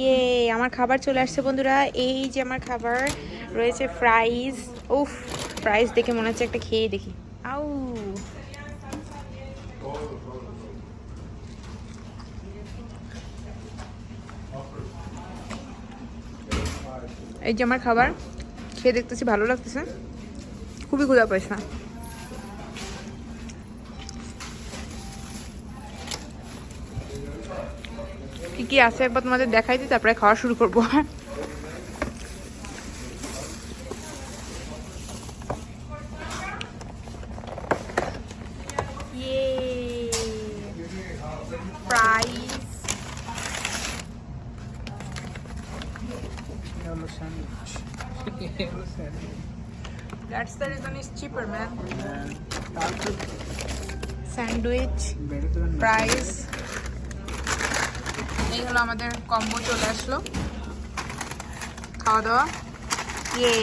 ইয়ে আমার খাবার চলে আসছে বন্ধুরা। এই যে আমার খাবার রয়েছে ফ্রাইজ উফ ফ্রাইজ দেখে মনে হচ্ছে একটা খেয়ে দেখি। আউ। এই যে আমার খাবার, খেয়ে দেখতেছি, ভালো লাগতেছে। খুবই ক্ষুধা পাইছে কি কি আছে একবার তোমাদের দেখাই দিই তারপরে খাওয়া শুরু করব. That's the reason it's cheaper, man. And Sandwich, fries. এই হলো আমাদের কম্বো চলে আসলো। খাওয়া দাওয়া? ইয়ে।